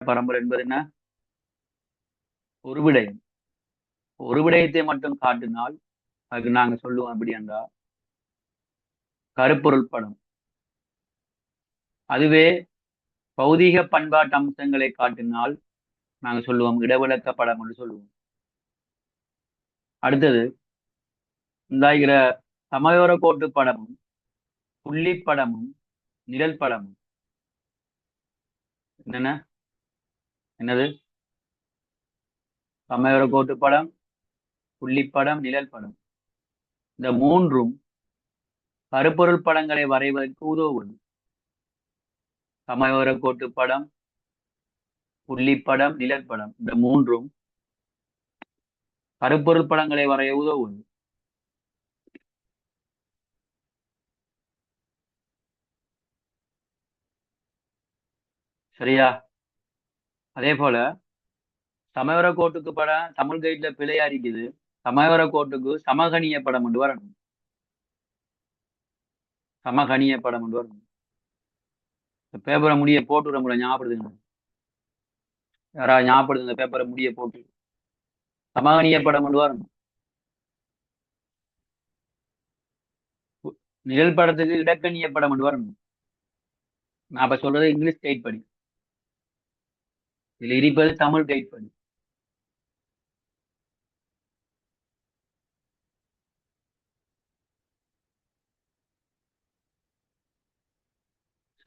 பரம்பரை என்பது என்ன? ஒரு விடயம் ஒரு விடயத்தை மட்டும் காட்டினால் அதுக்கு நாங்க சொல்லுவோம் அப்படி என்றால் கருப்பொருள் படம். அதுவே பௌதீக பண்பாட்டு அம்சங்களை காட்டினால் நாங்க சொல்லுவோம் இடவிளக்க படம் என்று சொல்லுவோம். அடுத்தது இந்தாகிற சமயோர கோட்டு படமும் புள்ளி படமும் நிழல் படமும். என்னென்ன? என்னது? சமயோர கோட்டு படம் புள்ளிப்படம் நிழல் படம். இந்த மூன்றும் கருப்பொருள் படங்களை வரைவதற்கு உதவுவது. சமயோர கோட்டு படம் புள்ளிப்படம் நிழல் படம். இந்த மூன்றும் கருப்பொருள் படங்களை வரைய உதவுவது. சரியா? அதே போல சமயவர கோட்டுக்கு படம் தமிழ் கைட்ல பிழையா இருக்குது சமயவர கோட்டுக்கு சமகணிய படம் கொண்டு வரணும். சமகணிய படம் கொண்டு வரணும். இந்த பேப்பரை முடிய போட்டு விட முடியல ஞாபகப்படுத்துங்க. யாராவது ஞாபகப்படுத்துங்க இந்த பேப்பரை முடிய போட்டு. சமகணிய படம் கொண்டு வரணும். நிழல் படத்துக்கு இடக்கணிய படம் கொண்டு வரணும். நான் இப்ப சொல்றது இங்கிலீஷ் கைட் படி இதுல இருப்பது தமிழ் கைட் படி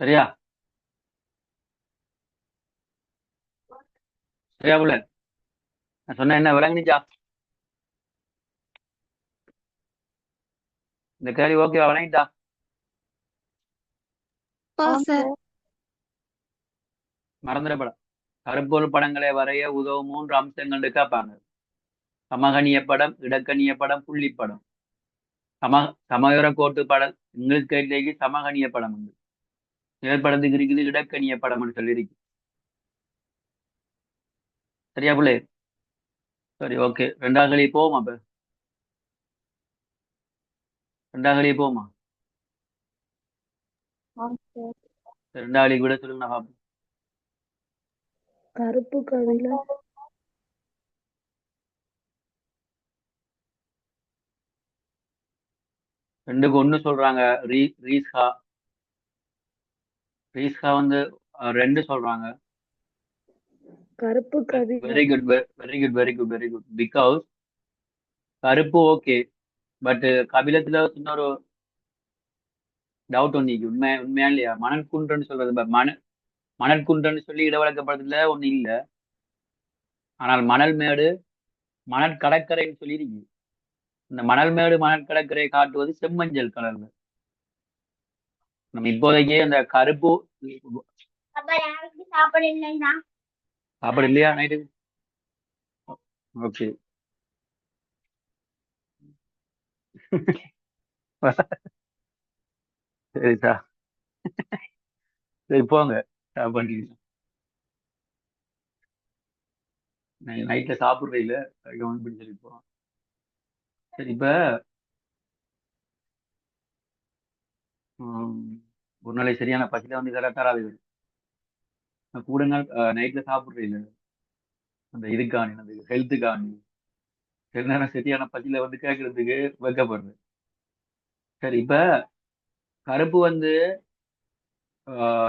சரியா? சரியா புள்ள நான் சொன்ன என்ன விளங்குனிச்சா? இந்த கேள்வி ஓகேவா விளங்கிட்டா? மறந்துடப்பட. கருப்பொருள் படங்களை வரைய உதவும் மூன்று அம்சங்கள் கேட்பாங்க சமகணிய படம் இடக்கணிய படம் புள்ளி படம் சம சமயோர கோட்டு படம் இங்கிலீஷ் கைட்லேக்கு சமகணிய படம் உண்டு. நிழல் படத்துக்கு இருக்குது இடக்கணிய படம்னு சொல்லியிருக்கு. சரியா பிள்ளை? சரி ஓகே. ரெண்டாவது களி போவோமா அப்ப? ரெண்டாவது களி போவோமா? ரெண்டாவது விட சொல்லுங்க நான் பார்ப்போம். கருப்பு கவில. ரெண்டுக்கு ஒண்ணு சொல்றாங்க. ரீ ரீஸ்ஹா ரீஸ்ஹா வந்து ரெண்டு சொல்றாங்க. கருப்பு கவில. Very good very good very good very good because கருப்பு ஓகே பட் கபிலத்துல இன்னொரு டவுட் ஒன்று. உண்மை உண்மையா இல்லையா? மணல் குன்றன்னு சொல்றது ப- மண மணல் குன்றன்னு சொல்லி இடவழக்கப்படுறதுல ஒண்ணு இல்ல. ஆனால் மணல் மேடு மணல் கடற்கரைன்னு சொல்லி இருக்கு இந்த மணல் மேடு மணல் கடற்கரை காட்டுவது செம்மஞ்சள் கலர்ல நம்ம இப்போதைக்கு அந்த கருப்பு சாப்பாடு இல்லையா? நைட்டு? ஓகே. சரிதா சரி போங்க. சாப்பாடு நைட்ல சாப்பிடுறே இல்ல. கவனம் பண்ணி சொல்லி போறோம் சரி இப்ப ஒரு நாளை சரியான பசியில வந்து இதெல்லாம் தராது கூட நாள் நைட்ல சாப்பிடுறே இல்ல. அந்த இதுக்காணி அந்த ஹெல்த்துக்காணி சில நேரம் சரியான பசியில வந்து கேட்கறதுக்கு வைக்கப்படுறது சரி இப்ப கருப்பு வந்து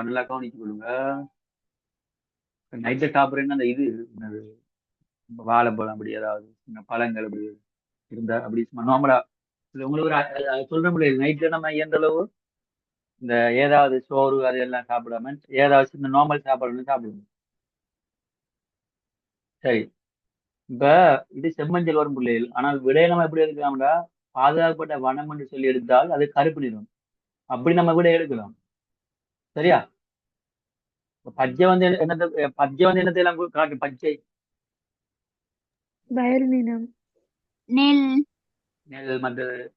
நல்லா கவனிச்சு கொள்ளுங்க. நைட்ல சாப்பிடுறேன்னு அந்த இது வாழைப்பழம் அப்படி ஏதாவது பழங்கள் அப்படி இருந்தா அப்படி நார்மலா இது உங்களுக்கு சொல்ற முடியாது நைட்ல நம்ம இயன்ற அளவு இந்த ஏதாவது சோறு அது எல்லாம் சாப்பிடாம ஏதாவது சின்ன நார்மல் சாப்பாடு சாப்பிடுவோம். சரி. இப்ப இது செம்மஞ்சள் வரும் பிள்ளைகள். ஆனால் விடைய நம்ம எப்படி எடுக்கலாம்டா? பாதுகாக்கப்பட்ட வனம் என்று சொல்லி எடுத்தால் அது கருப்பு நிறம். அப்படி நம்ம விட எடுக்கலாம். சரியா? பச்சை வந்து என்ன- என்னத்த பச்சை வந்து என்னத்தை எல்லாம் காட்டு பச்சை வயல் நிலம். நெல். நெல் மற்ற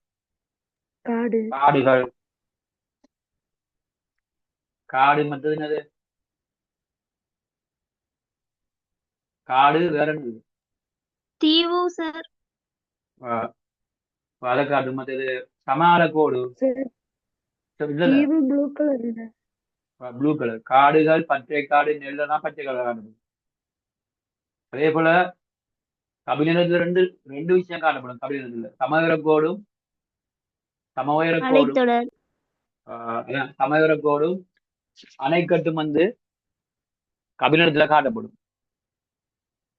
காடு. காடுகள். காடு மற்றது என்னது? காடு வேற என்னது தீவு சார். வ- வழக்காடு மற்றது சமாள கோடு. தீவு ப்ளூ கலர் ப்ளூ கலர் காடுகள் பச்சை காடு நெல்லனா பச்சை கலர் காணப்படும் அதே போல கபிலத்துல ரெண்டு ரெண்டு விஷயம் காணப்படும் கபிலத்துல சமவெர கோடும் சமவெர கோடும். மலைத்தொடர் ஆஹ் அதான் சமவெர கோடும் அணைக்கட்டும் வந்து கபிலத்துல காட்டப்படும்.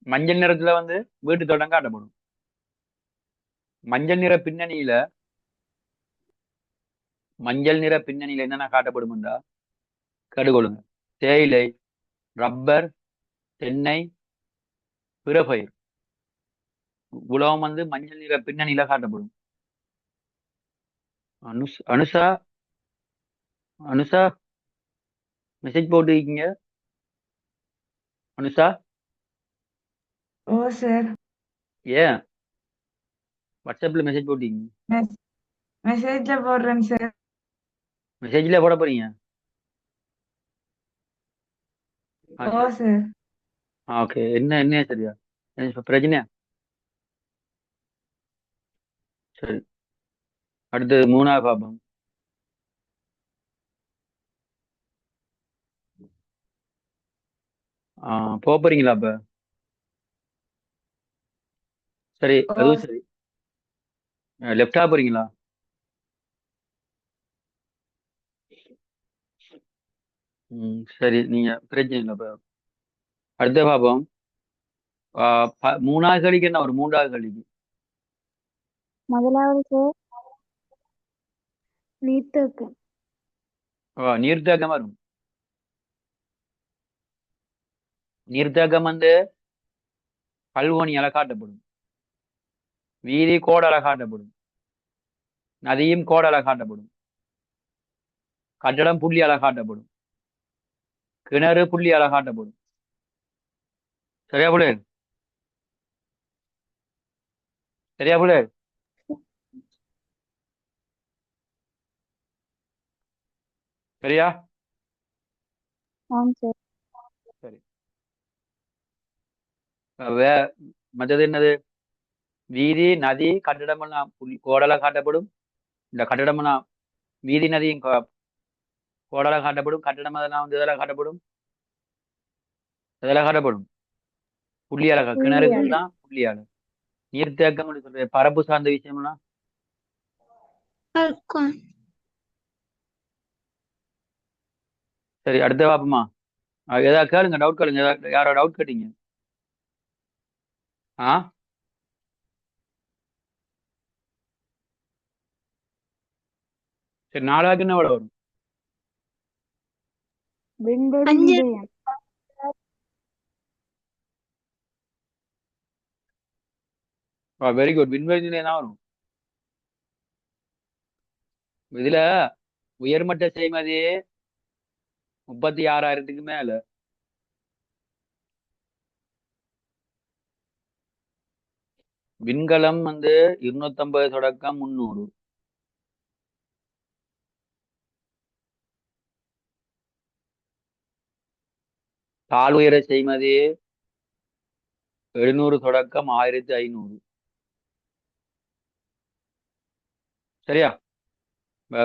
மஞ்சள் நிறத்துல வந்து வீட்டு தோட்டம் காட்டப்படும். மஞ்சள் நிற பின்னணியில மஞ்சள் நிற பின்னணியில என்னென்ன காட்டப்படும்டா? கடுகொழுங்க தேயிலை ரப்பர் தென்னை பிற பயிர் உலகம் வந்து மஞ்சள் நிற பின்னணியில காட்டப்படும். அனுஷ் அனுஷா அனுஷா மெசேஜ் போட்டுருக்கீங்க? அனுஷா? ஓ சார் ஏன்? வாட்ஸ்அப்ல மெசேஜ் போட்டீங்க மெசேஜ்ல போடுறேன் சார் மெசேஜ்ல போட போறீங்க ஆ, ஓ சரி. சார். ஆ, ஓகே. என்ன என்ன சரியா? என்ன இப்ப பிரச்சனையா? சரி. அடுத்து மூணாவது பாப்போம். ஆ போக போறீங்களா அப்ப? சரி ஓ. அதுவும் சரி. லெஃப்டா போறீங்களா? ம் சரி. நீங்க பிரச்சனை இல்லை இப்ப அடுத்த பாப்போம். ஆ, ப- மூணாவது கழிக்கு என்ன ஒரு மூன்றாவது கழிக்கு முதலாவது சார் நீர்த்தேக்கம். ஆ, நீர்த்தேக்கம் வரும். நீர்த்தேக்கம் வந்து பல்வோனியால காட்டப்படும். வீதி கோடால காட்டப்படும். நதியும் கோடால காட்டப்படும். கட்டடம் புள்ளியால காட்டப்படும். கிணறு புள்ளியால காட்டப்படும் சரியா புள்ளே? சரியா புள்ளே? சரியா? சார். மற்றது என்னது? வீதி நதி கட்டடமெல்லாம் புள்ளி கோடலா காட்டப்படும். இந்த கட்டடமெல்லாம் வீதி நதியும் கோ- கோடலா காட்டப்படும் கட்டடம் அதெல்லாம் வந்து இதெல்லாம் காட்டப்படும்? இதெல்லாம் காட்டப்படும்? புள்ளியால கா- கிணறுகள் தான் புள்ளியால. நீர்த்தேக்கம் சொல்ற பரப்பு சார்ந்த விஷயம்லாம் சரி அடுத்த பாப்போமா ஏதாவது கேளுங்க டவுட் கேளுங்க. யாரோ டவுட் கேட்டீங்க. ஆ? சரி நாலாவது என்ன வரும்? விண்வெளி அஞ்சு. நிலையம் வெரி குட் விண்வெளி நிலையம் தான் வரும். இதுல உயர்மட்ட செய்மதி முப்பத்தி ஆறாயிரத்துக்கு மேல. விண்கலம் வந்து இருநூத்தம்பது தொடக்கம் முந்நூறு. கால் உயர செய்மதி. எழுநூறு தொடக்கம் ஆயிரத்தி ஐநூறு. சரியா?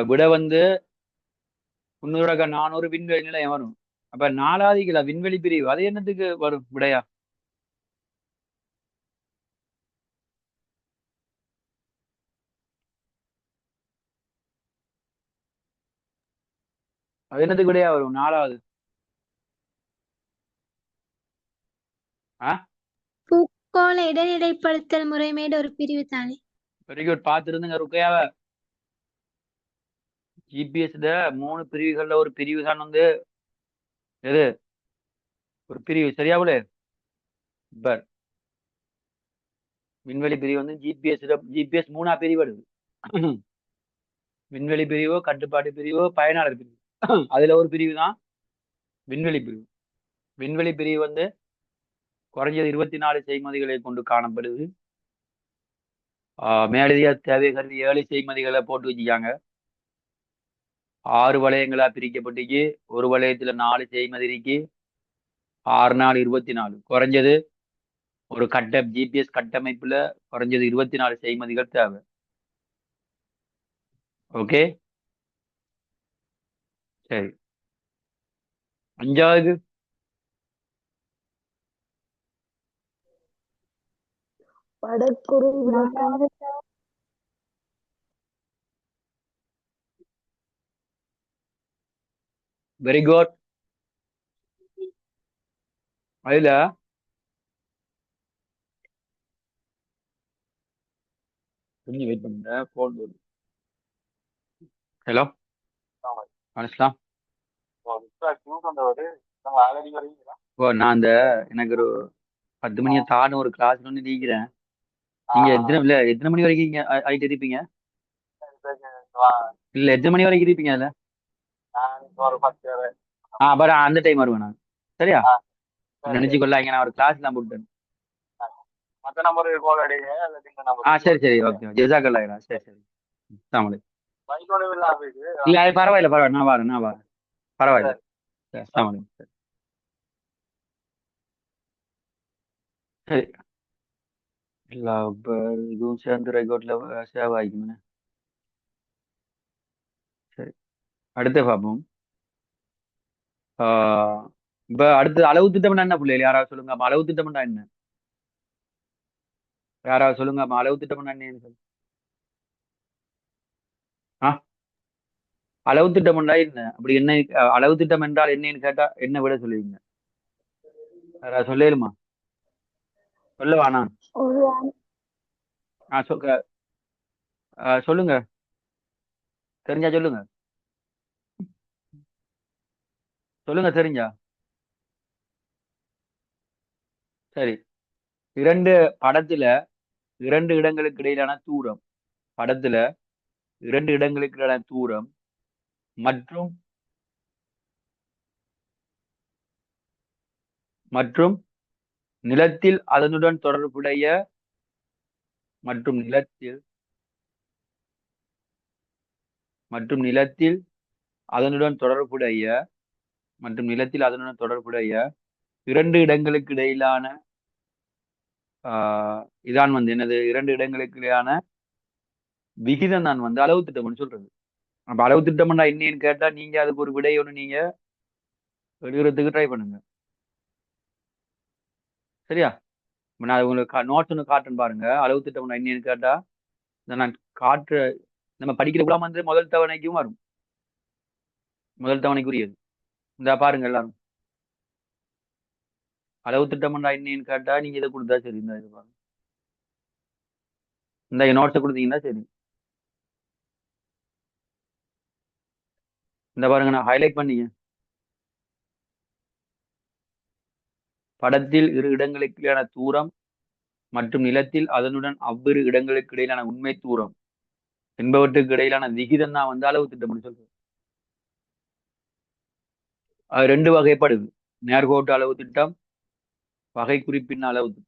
விட வந்து முன்னூறு தொடக்கம் நானூறு விண்வெளி நிலையம் வரும். அப்ப நாலாவது கிலோ விண்வெளி பிரிவு அது என்னத்துக்கு வரும் விடையா? அது என்னத்துக்கு விடையா வரும்? நாலாவது. பூக்கோள இடைநிலைப்படுத்தல் முறைமையோட ஒரு பிரிவு தானே. Very good பார்த்துருந்துங்க ருக்கையாவ. ஜிபிஎஸ்ல மூணு பிரிவுகள்ல ஒரு பிரிவு தான் வந்து எது? ஒரு பிரிவு. சரியாவுல பர் விண்வெளி பிரிவு வந்து ஜிபிஎஸ் ஜிபிஎஸ் மூணா பிரிவு வருது. விண்வெளி பிரிவு கட்டுப்பாட்டு பிரிவு பயனாளர் பிரிவு. அதுல ஒரு பிரிவு தான் விண்வெளி பிரிவு. விண்வெளி பிரிவு வந்து குறைஞ்சது இருபத்தி நாலு செய்மதிகளை கொண்டு காணப்படுது. ஆஹ் மேலதிக தேவை கருதி ஏழு செய்மதிகளை போட்டு வச்சுக்காங்க ஆறு வளையங்களா பிரிக்கப்பட்டுக்கு ஒரு வளையத்துல நாலு செய்மதி இருக்கு. ஆறு நாலு இருபத்தி நாலு குறைஞ்சது ஒரு கட்ட ஜிபிஎஸ் கட்டமைப்புல குறைஞ்சது இருபத்தி நாலு செய்மதிகள் தேவை. ஓகே? சரி. அஞ்சாவது வடக்குறை வெரி குட் அதுல கொஞ்சம் வெயிட் பண்ணுங்க போன் ஹலோ அனுஷ்லாம் ஓ நான் அந்த எனக்கு ஒரு பத்து மணியை தாண்டும் ஒரு கிளாஸ் ஒன்று நீக்கிறேன். நீங்க எத்தனை இல்ல எத்தனை மணி வரைக்கும் இங்க ஆயிட்டு இருப்பீங்க? இல்ல எத்தனை மணி வரைக்கும் இருப்பீங்க அதுல? ஆ பர அந்த டைம் வருவேன் நான். சரியா? நினைச்சு கொள்ளாங்க நான் ஒரு கிளாஸ்லாம் போட்டேன் மத்த நம்பருக்கு கால் அடிங்க ஆ நம்பர் சரி சரி ஓகே ஜெசாக்கல்லா சரி சரி. போயிட்டு இல்ல அது பரவாயில்ல பரவாயில்ல. நான் வரேன் நான் வரேன். பரவாயில்ல. அலைக்கும். சரி. சரி இதுவும் சேர்ந்து ரெக்கார்ட்ல சேவ் ஆகிக்குமே சரி அடுத்து பார்ப்போம் இப்போ இப்ப அடுத்து அளவு திட்டம்னா என்ன பிள்ளைகள் யாராவது சொல்லுங்க அப்போ அளவு திட்டம்னா என்ன யாராவது சொல்லுங்க அப்போ அளவு திட்டம்னா என்னன்னு சொல்லு ஆ அளவு திட்டம் என்றால் என்ன அப்படி என்ன அளவு திட்டம் என்றால் என்னன்னு கேட்டா என்ன விட சொல்லுவீங்க யாராவது சொல்லேலுமா சொல்லுவா நான் ஒரு ஆ சொல்லுங்க. தெரிஞ்சா சொல்லுங்க. சொல்லுங்க தெரிஞ்சா. சரி. இரண்டு படத்துல இரண்டு இடங்களுக்கு இடையிலான தூரம். படத்துல இரண்டு இடங்களுக்கு இடையிலான தூரம் மற்றும் மற்றும் நிலத்தில் அதனுடன் தொடர்புடைய மற்றும் நிலத்தில் மற்றும் நிலத்தில் அதனுடன் தொடர்புடைய மற்றும் நிலத்தில் அதனுடன் தொடர்புடைய இரண்டு இடங்களுக்கு இடையிலான ஆஹ் இதான் வந்து என்னது? இரண்டு இடங்களுக்கு இடையான விகிதம் தான் வந்து அளவு திட்டம்னு சொல்றது. அப்ப அளவு திட்டம்னா என்னன்னு கேட்டா நீங்க அதுக்கு ஒரு விடை ஒன்று நீங்க எழுதுறதுக்கு ட்ரை பண்ணுங்க. சரியா? இப்போ நான் உங்களுக்கு நோட்ஸ் ஒன்று காட்டுன்னு பாருங்க. அளவு திட்டம் என்னன்னு கேட்டா நான் காற்று நம்ம படிக்கிற கூட வந்து முதல் தவணைக்கும் வரும். முதல் தவணைக்குரியது. இந்த பாருங்க எல்லாரும். அளவு திட்டம் என்னன்னு கேட்டா நீங்க இதை கொடுத்தா சரி. இந்த இது பாருங்க. இந்த நோட்ஸை கொடுத்தீங்கன்னா சரி. இந்த பாருங்க நான் ஹைலைட் பண்ணீங்க படத்தில் இரு இடங்களுக்கு இடையிலான தூரம் மற்றும் நிலத்தில் அதனுடன் அவ்விரு இடங்களுக்கு இடையிலான உண்மை தூரம் என்பவற்றுக்கு இடையிலான விகிதம் தான் வந்து அளவு திட்டம்னு சொல்றது அது ரெண்டு வகைப்படுது. நேர்கோட்டு அளவு திட்டம் வகை குறிப்பின் அளவு திட்டம்.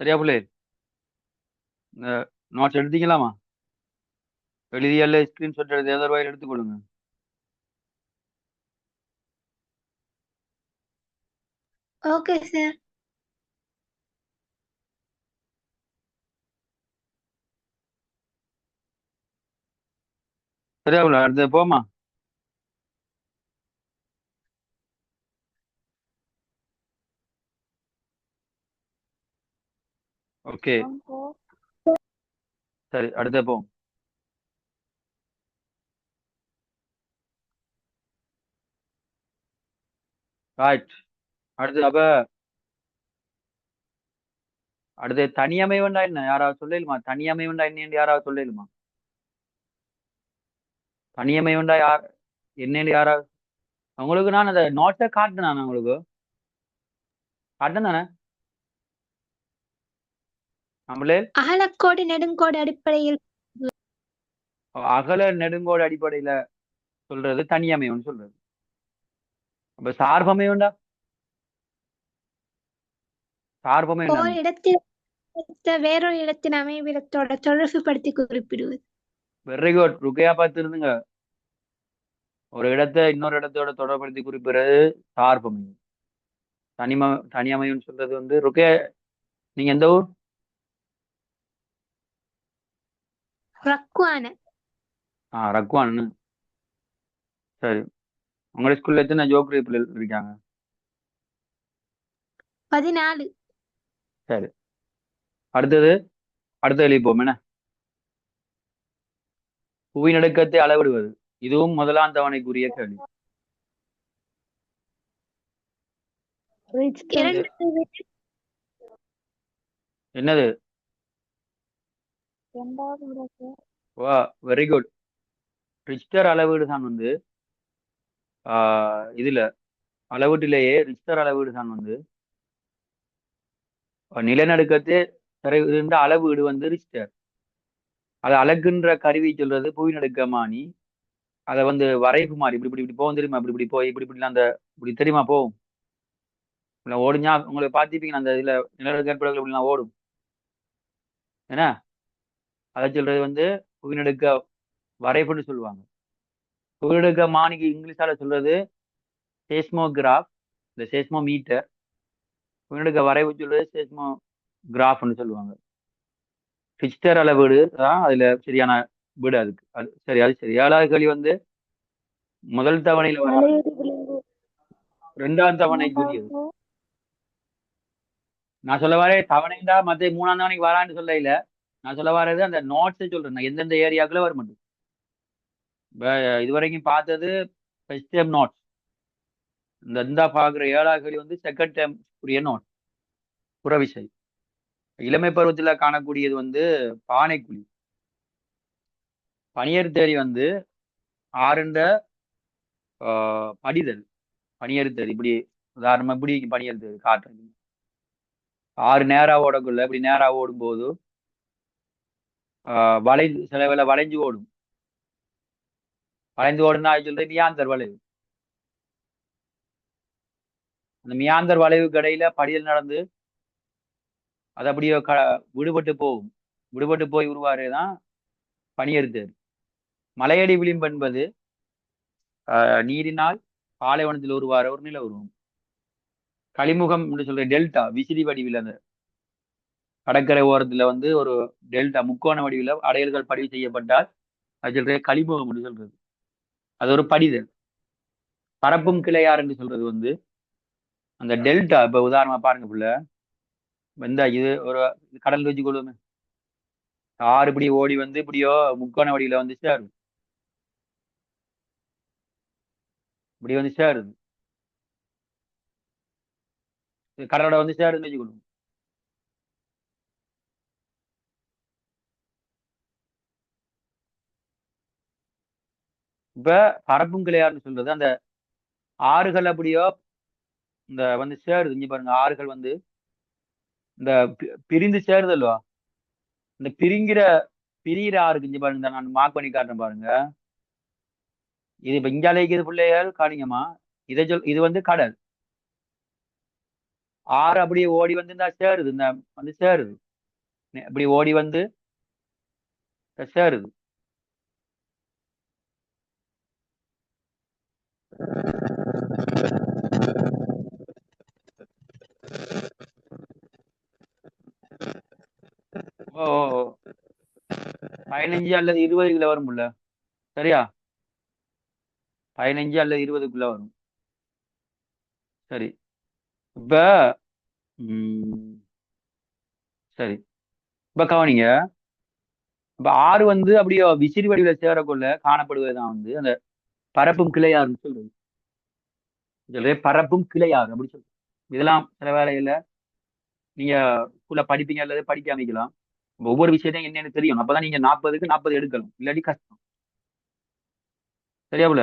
சரியா பிள்ளை? இந்த நோட்ஸ் எடுத்தீங்களாமா எழுதியல்ல ஸ்கிரீன்ஷாட் எழுதி ஏதோ எடுத்துக்கொள்ளுங்க ஓகே சார் சரியா பிள்ளை அடுத்து போமா ஓகே. சரி அடுத்து போ. ரைட் அடுத்து அப்ப அடுத்து தனியமை வேண்டா என்ன? யாராவது சொல்லலுமா தனியமை வேண்டா என்னன்னு யாராவது சொல்லலுமா தனியமை வேண்டா யார் என்னன்னு யாராவது? உங்களுக்கு நான் அந்த நோட்டை காட்டினேன் நான் உங்களுக்கு. காட்டினேன் தானே? நம்மளே அகலக்கோடு நெடுங்கோடு அடிப்படையில் அகல நெடுங்கோடு அடிப்படையில சொல்றது தனியமைவுன்னு சொல்றது. அப்ப சார்பமை ஓர் இடத்தில் அடுத்த வேறொரு இடத்தின் அமைவிடத்தோட தொடர்புபடுத்தி குறிப்பிடுவது. வெரி குட் ருக்கையா பார்த்துருந்துங்க. ஒரு இடத்தை இன்னொரு இடத்தோட தொடர்படுத்தி குறிப்பிடுறது சார்பமை. தனிம தனியமைவுன்னு சொல்றது வந்து ருக்கையா நீங்க எந்த ஊர்? ரக்குவான. ஆ ரக்வான் சரி. உங்களோட ஸ்கூல்ல எத்தனை பிள்ளைகள் இருக்காங்க? பதினாலு. சரி. அடுத்தது அடுத்த எழுப்போம் என்ன? புவிநடுக்கத்தை அளவிடுவது. இதுவும் முதலாம் தவணைக்குரிய கேள்வி. என்னது? வா வெரி குட் ரிச்டர் அளவீடு தான் வந்து ஆஹ் இதுல அளவீட்டிலேயே ரிச்டர் அளவீடு தான் வந்து நிலநடுக்கத்தை அளவு அளவீடு வந்து ரிஸ்டர் அதை அழகுன்ற கருவி சொல்றது புவிநடுக்கமானி அதை வந்து வரைப்பு மாதிரி இப்படி இப்படி இப்படி போகும் தெரியுமா? இப்படி இப்படி போய் இப்படி இப்படிலாம் அந்த இப்படி தெரியுமா? போகும். இல்லை ஓடுஞ்சா உங்களை பார்த்திருப்பீங்க அந்த இதில் நிலநடுக்க ஏற்படுகள் இப்படிலாம் ஓடும். என்ன? அதை சொல்றது வந்து புவிநடுக்க வரைப்புன்னு சொல்லுவாங்க. புவிநடுக்க மாணிக்கு இங்கிலீஷால சொல்றது சேஸ்மோகிராஃப் இந்த சேஸ்மோ மீட்டர் புவிநடுக்க வரைவு சொல்றது சேஸ்மோகிராஃப்னு சொல்லுவாங்க. ரிச்டர் அளவீடு தான் அதுல சரியான வீடு அதுக்கு. அது சரி அது சரி. ஏழாவது கேள்வி வந்து முதல் தவணையில வர ரெண்டாம் தவணைக்குரியது நான் சொல்ல வரேன் தவணைண்டா மத்த மூணாம் தவணைக்கு வரான்னு சொல்ல இல்ல நான் சொல்ல வர்றது அந்த நோட்ஸை சொல்றேன். நான் எந்தெந்த ஏரியாக்குள்ள வர மாட்டேன் இது வரைக்கும் பார்த்தது ஃபர்ஸ்ட் டைம் நோட்ஸ் இந்த இந்தா பார்க்குற ஏழாவது வந்து செகண்ட் டைம் உரிய நோட். புறவிசை. இளமை பருவத்தில் காணக்கூடியது வந்து பானைக்குழி. பனியர் தேடி வந்து ஆறுண்ட ஆஹ், படிதல். பனியர் தேடி இப்படி உதாரணமா இப்படி பனியர் தேடி காட்டுறேன் ஆறு நேரா ஓடக்குள்ள இப்படி நேரா ஓடும்போது ஆஹ், சில வேலை வளைஞ்சு ஓடும். வளைந்து ஓடுனா சொல்றது மியாந்தர் வளைவு. அந்த மியாந்தர் வளைவுக்கு இடையில படியல் நடந்து அது அப்படியே க விடுபட்டு போகும். விடுபட்டு போய் உருவாரு தான் பனியறுத்தேர் மலையடி விளிம்பு என்பது ஆஹ், நீரினால் பாலைவனத்தில் உருவார ஒரு நில உருவம். களிமுகம் என்று சொல்ற டெல்டா விசிறி வடிவில் அந்த கடற்கரை ஓரத்துல வந்து ஒரு டெல்டா முக்கோண வடிவில் அடையல்கள் பதிவு செய்யப்பட்டால் அது சொல்ற களிமுகம் என்று சொல்றது. அது ஒரு படிதல். பரப்பும் கிளையார் என்று சொல்றது வந்து அந்த டெல்டா இப்போ உதாரணமா பாருங்க புள்ள. இந்த இது ஒரு கடல் வச்சு கொள்ளுமே. ஆறு இப்படி ஓடி வந்து இப்படியோ முக்கோண வடியில வந்து சேரும் இப்படி வந்து சேருது. கடலோட வந்து சேருதுன்னு வச்சுக்கொள்ளும் இப்ப பரப்பும் கிளையார்னு சொல்றது அந்த ஆறுகள் அப்படியோ இந்த வந்து சேருது. இங்க பாருங்க ஆறுகள் வந்து இந்த பி- பிரிந்து சேருதல்வா இந்த பிரிங்கிற பிரிகிற ஆறுக்கு இங்க பாருங்க நான் மார்க் பண்ணி காட்டுறேன் பாருங்க. இது இப்ப இங்க அழைக்கிறது பிள்ளைகள் காணிங்கம்மா இதை சொல் இது வந்து கடல். ஆறு அப்படியே ஓடி வந்து இந்த சேருது. இந்த வந்து சேருது. அப்படி ஓடி வந்து சேருது ஓ ஓ, ஓ. பதினஞ்சு அல்லது இருபதுக்குள்ள வரும்ல? சரியா? பதினஞ்சு அல்லது இருபதுக்குள்ள வரும். சரி. இப்ப சரி. இப்ப கவனிங்க. இப்ப ஆறு வந்து அப்படியே விசிறி வடிவில சேரக்குள்ள காணப்படுவதுதான் வந்து அந்த பரப்பும் கிளையாறுன்னு சொல்றது. சொல்றேன் பரப்பும் கிளையாறு அப்படின்னு சொல்றேன் இதெல்லாம் சில வேலையில நீங்க ஸ்கூல்ல படிப்பீங்க அல்லது படிக்க அமைக்கலாம். ஒவ்வொரு விஷயத்தையும் என்னன்னு தெரியும். அப்பதான் நீங்க நாற்பதுக்கு நாற்பது எடுக்கணும் இல்லாட்டி கஷ்டம். சரியா புள்ள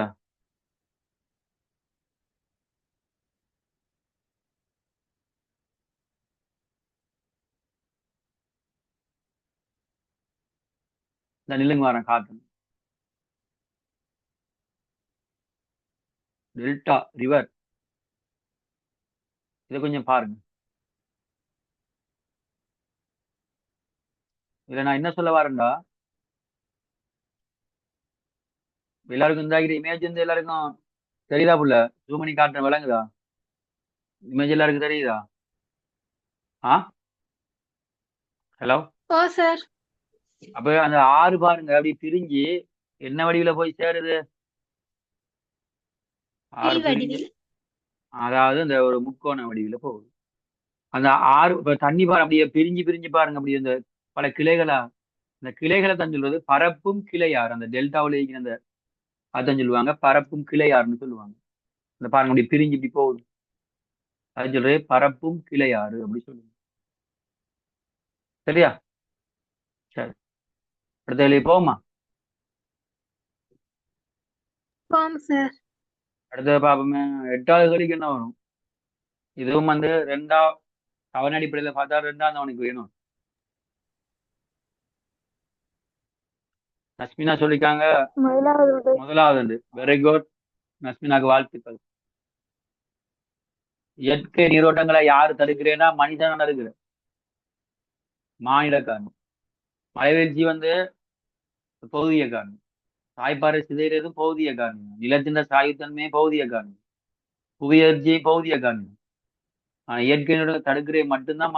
இந்த நில்லுங்க வரேன் காட்டு டெல்டா ரிவர். இதை கொஞ்சம் பாருங்க. இதுல நான் என்ன சொல்ல வரேன்டா? எல்லாருக்கும் இந்த இமேஜ் வந்து எல்லாருக்கும் தெரியுதா புள்ள? ஜூம் பண்ணி காட்டுறேன். விளங்குதா? இமேஜ் எல்லாருக்கும் தெரியுதா? ஆ? ஹலோ ஓ சார் அப்ப அந்த ஆறு பாருங்க. அப்படி பிரிஞ்சு என்ன வடிவில போய் சேருது? ஆறு பிரிஞ்சு அதாவது அந்த ஒரு முக்கோண வடிவில போகுது. அந்த ஆறு இப்ப தண்ணி பாரு அப்படியே பிரிஞ்சு பிரிஞ்சு பாருங்க. அப்படியே இந்த பல கிளைகளா அந்த கிளைகளை தான் சொல்றது பரப்பும் கிளையாறு அந்த டெல்டாவில் இருக்கிற அந்த அதான் சொல்லுவாங்க. பரப்பும் கிளையாறுன்னு சொல்லுவாங்க. இந்த பாருங்க பிரிஞ்சு இப்படி போகுது. அது சொல்றது பரப்பும் கிளையாறு அப்படி சொல்லுவாங்க. சரியா? சரி. அடுத்த வேலையை போமா அடுத்த பாப்போமே எட்டாவது கழிக்கு என்ன வரும்? இதுவும் வந்து ரெண்டா அவன் அடிப்படையில் பார்த்தா ரெண்டாவது அவனுக்கு வேணும். நஸ்மினா சொல்லிக்காங்க முதலாவது. வெரி குட் நஸ்மினாக்கு வாழ்த்துக்கள். இயற்கை நீரோட்டங்களை யாரு தடுக்கிறேன்னா மனிதன் தடுக்கிற மாநில காரணம் மழைவீழ்ச்சி வந்து பௌதிய காரணம் தாய்ப்பாறை சிதைகிறது பௌதிய காரணம் நிலத்தின் சாயுத்தன்மை பௌதிய காரணம் புவியர்ச்சி பௌதிய காரணம் ஆனா இயற்கை நீரோட்டங்களை தடுக்கிறே மட்டும்தான்